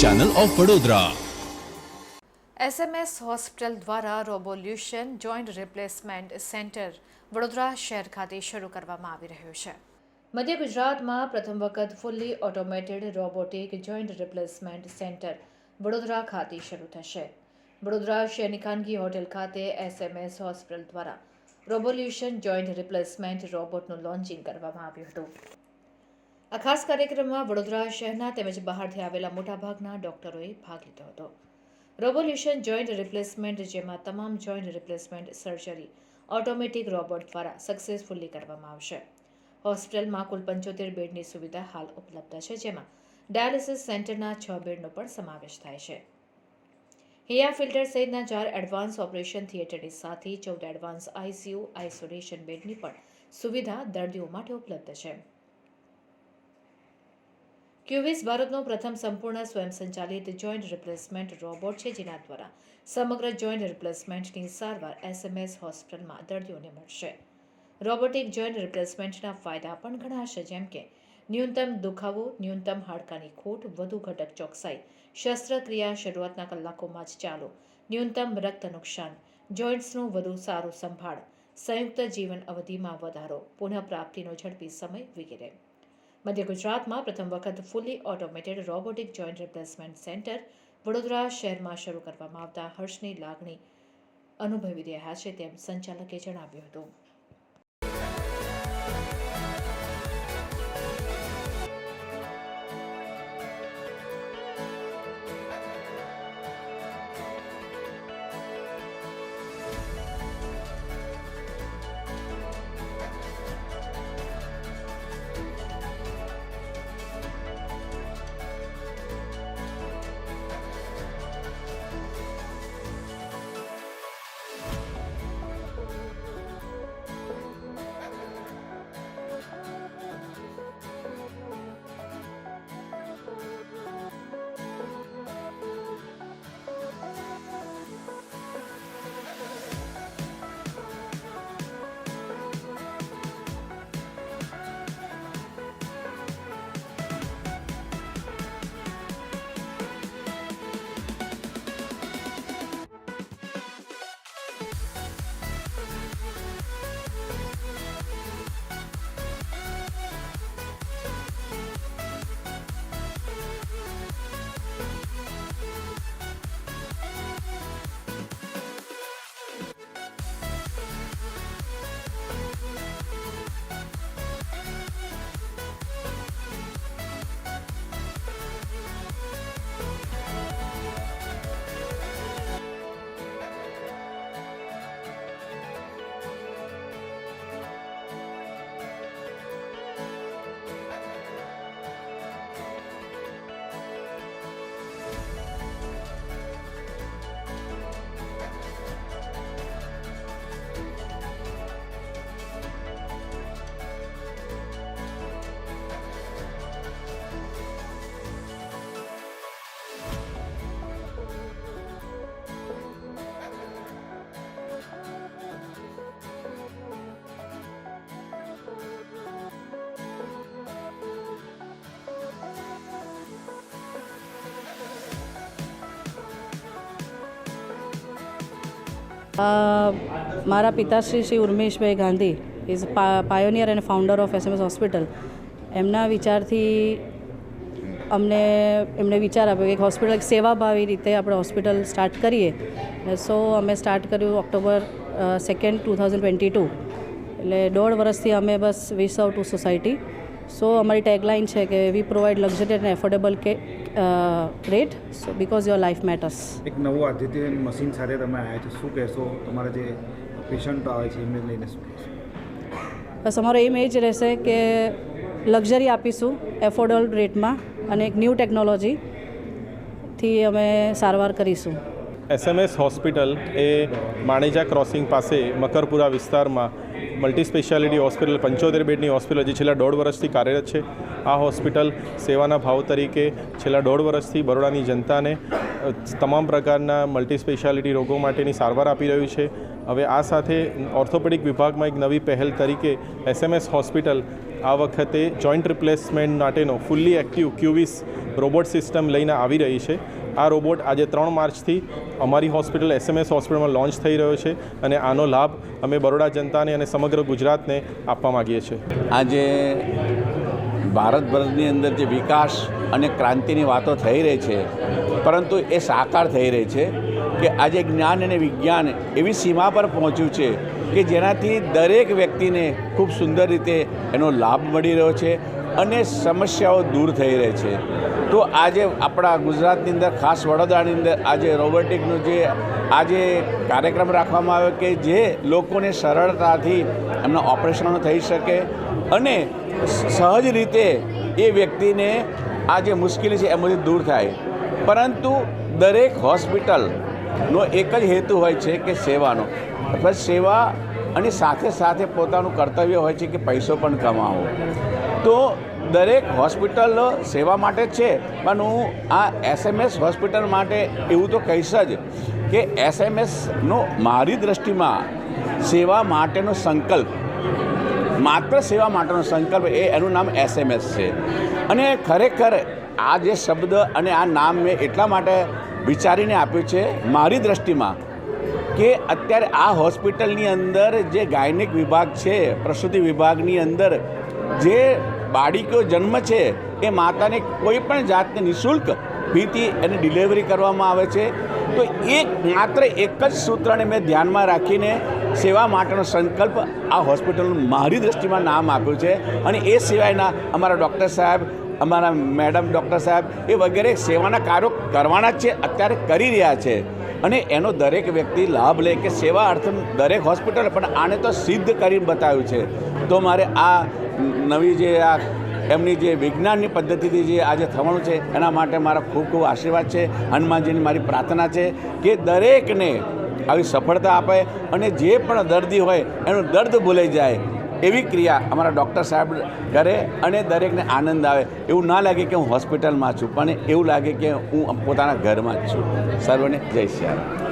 Channel of Vadodara SMS hospital દ્વારા robolution joint replacement centre Vadodara શહેર ખાતે શરૂ કરવામાં આવી રહ્યું છે. મધ્ય ગુજરાતમાં પ્રથમ વખત fully automated robotic joint replacement centre Vadodara ખાતે શરૂ થશે. વડોદરા શહેરની ખાનગી હોટેલ ખાતે એસએમએસ હોસ્પિટલ દ્વારા રોબોલ્યુશન જોઈન્ટ રિપ્લેસમેન્ટ રોબોટનું લોન્ચિંગ કરવામાં આવ્યું હતું. આ ખાસ કાર્યક્રમમાં વડોદરા શહેરના તેમજ બહારથી આવેલા મોટાભાગના ડોક્ટરોએ ભાગ લીધો હતો. રોબોલ્યુશન જોઈન્ટ રિપ્લેસમેન્ટ જેમાં તમામ joint replacement surgery automatic robot દ્વારા સક્સેસફુલી કરવામાં આવશે. હોસ્પિટલમાં કુલ પંચોતેર બેડની સુવિધા હાલ ઉપલબ્ધ છે, જેમાં ડાયાલિસિસ સેન્ટરના છ બેડનો પણ સમાવેશ થાય છે. હિયા ફિલ્ટર સહિતના ચાર એડવાન્સ ઓપરેશન થિયેટરની સાથે ચૌદ એડવાન્સ આઈસીયુ આઇસોલેશન બેડની પણ સુવિધા દર્દીઓ માટે ઉપલબ્ધ છે. ક્યુવિસ ભારતનો પ્રથમ સંપૂર્ણ સ્વયંસંચાલિત જોઈન્ટ રિપ્લેસમેન્ટ રોબોટ છે જેના દ્વારા સમગ્ર જોઈન્ટ રિપ્લેસમેન્ટની સારવાર એસએમએસ હોસ્પિટલમાં દર્દીઓને મળશે. રોબોટિક જોઈન્ટ રિપ્લેસમેન્ટના ફાયદા પણ ઘણા છે જેમ કે ન્યૂનતમ દુખાવો, ન્યૂનતમ હાડકાની ખોટ, વધુ ઘટક ચોકસાઈ, શસ્ત્રક્રિયા શરૂઆતના કલાકોમાં જ ચાલુ, ન્યૂનતમ રક્ત નુકસાન જોઈન્ટ્સનું વધુ સારું સંભાળ, સંયુક્ત જીવન અવધિમાં વધારો, પુનઃપ્રાપ્તિનો ઝડપી સમય વગેરે. મધ્ય ગુજરાતમાં પ્રથમ વખત fully automated robotic joint replacement centre Vadodara શહેરમાં શરૂ કરવામાં આવતા હર્ષની લાગણી અનુભવી રહ્યા છે તેમ સંચાલકે જણાવ્યું હતું. મારા પિતાશ્રી Shri Urmeshbhai Gandhi is pioneer and founder of SMS hospital એમના વિચારથી અમને, એમણે વિચાર આપ્યો કે હોસ્પિટલ એક સેવાભાવી રીતે આપણે હોસ્પિટલ સ્ટાર્ટ કરીએ. સો અમે સ્ટાર્ટ કર્યું October second two thousand twenty two એટલે દોઢ વર્ષથી અમે બસ વિસ આઉટ ટુ સોસાયટી. સો અમારી ટેગલાઇન છે કે વી પ્રોવાઈડ લક્ઝરી અને એફોર્ડેબલ કે rate so because your life matters એક નવું આદિત્ય મશીન સાથે તમે આવ્યા છો શું કહેશો? તમારા જે પેશન્ટ આવે છે એમને લઈને શું કહેશો? બસ અમારો એમ એ જ રહેશે કે લક્ઝરી આપીશું એફોર્ડેબલ રેટમાં અને એક ન્યૂ ટેકનોલોજીથી અમે સારવાર કરીશું. એસએમએસ હોસ્પિટલ એ માણેજા ક્રોસિંગ પાસે મકરપુરા વિસ્તારમાં મલ્ટી સ્પેશિયાલિટી હોસ્પિટલ પંચોતેર બેડની હોસ્પિટલ જે છેલ્લા દોઢ વર્ષથી કાર્યરત છે. આ હોસ્પિટલ સેવાના ભાવ તરીકે છેલ્લા દોઢ વર્ષથી બરોડાની જનતાને તમામ પ્રકારના મલ્ટી સ્પેશિયાલિટી રોગો માટેની સારવાર આપી રહ્યું છે. હવે આ સાથે ઓર્થોપેડિક વિભાગમાં એક નવી પહેલ તરીકે એસએમએસ હોસ્પિટલ આ વખતે જોઈન્ટ રિપ્લેસમેન્ટ માટેનો fully active CUVIS robot system લઈને આવી રહી છે. આ રોબોટ આજે ત્રણ માર્ચથી અમારી હોસ્પિટલ, એસએમએસ હોસ્પિટલમાં લોન્ચ થઈ રહ્યો છે અને આનો લાભ અમે બરોડા જનતાને અને સમગ્ર ગુજરાતને આપવા માગીએ છીએ. આજે ભારતભરની અંદર જે વિકાસ અને ક્રાંતિની વાતો થઈ રહી છે, પરંતુ એ સાકાર થઈ રહી છે કે આજે જ્ઞાન અને વિજ્ઞાન એવી સીમા પર પહોંચ્યું છે કે જેનાથી દરેક વ્યક્તિને ખૂબ સુંદર રીતે એનો લાભ મળી રહ્યો છે. અને સમસ્યાઓ દૂર થઈ રહી છે. તો આજે આપણા ગુજરાતની અંદર, ખાસ વડોદરાની અંદર આજે રોબોટિકનું જે આજે કાર્યક્રમ રાખવામાં આવ્યો કે જે લોકોને સરળતાથી એમના ઓપરેશનો થઈ શકે અને સહજ રીતે એ વ્યક્તિને આ જે મુશ્કેલી છે એમાંથી દૂર થાય. પરંતુ દરેક હોસ્પિટલનો એક જ હેતુ હોય છે કે સેવાનો. બસ સેવા અને સાથે સાથે પોતાનું કર્તવ્ય હોય છે કે પૈસો પણ કમાવો. તો દરેક હોસ્પિટલ સેવા માટે જ છે, પણ હું આ એસએમએસ હોસ્પિટલ માટે એવું તો કહીશ જ કે એસએમએસનો મારી દૃષ્ટિમાં સેવા માટેનો સંકલ્પ, માત્ર સેવા માટેનો સંકલ્પ એ એનું નામ એસએમએસ છે. અને ખરેખર આ જે શબ્દ અને આ નામ મેં એટલા માટે વિચારીને આપ્યું છે, મારી દૃષ્ટિમાં કે અત્યારે આ હોસ્પિટલની અંદર જે ગાયનિક વિભાગ છે, પ્રસૂતિ વિભાગની અંદર જે બાળકીઓ જન્મ છે, એ માતાને કોઈ પણ જાતની નિઃશુલ્ક ભીતી એને ડિલિવરી કરવામાં આવે છે. તો એક માત્ર એક જ સૂત્રને મેં ધ્યાનમાં રાખીને સેવા માટેનો સંકલ્પ આ હોસ્પિટલનું મારી દૃષ્ટિમાં નામ આપ્યું છે. અને એ સિવાયના અમારા ડૉક્ટર સાહેબ, અમારા મેડમ ડૉક્ટર સાહેબ એ વગેરે સેવાના કાર્યો કરવાના છે, અત્યારે કરી રહ્યા છે. અને એનો દરેક વ્યક્તિ લાભ લે કે સેવા અર્થ દરેક હોસ્પિટલ, પણ આને તો સિદ્ધ કરીને બતાવ્યું છે. તો મારે આ નવી જે આ એમની જે વિજ્ઞાનની પદ્ધતિથી જે આજે થવાનું છે, એના માટે મારા ખૂબ ખૂબ આશીર્વાદ છે. હનુમાનજીની મારી પ્રાર્થના છે કે દરેકને આવી સફળતા આપે અને જે પણ દર્દી હોય, એનું દર્દ ભૂલાઈ જાય. એવી ક્રિયા અમારા ડૉક્ટર સાહેબ કરે અને દરેકને આનંદ આવે. એવું ના લાગે કે હું હોસ્પિટલમાં છું, પણ એવું લાગે કે હું પોતાના ઘરમાં જ છું. સર્વને જય શ્રી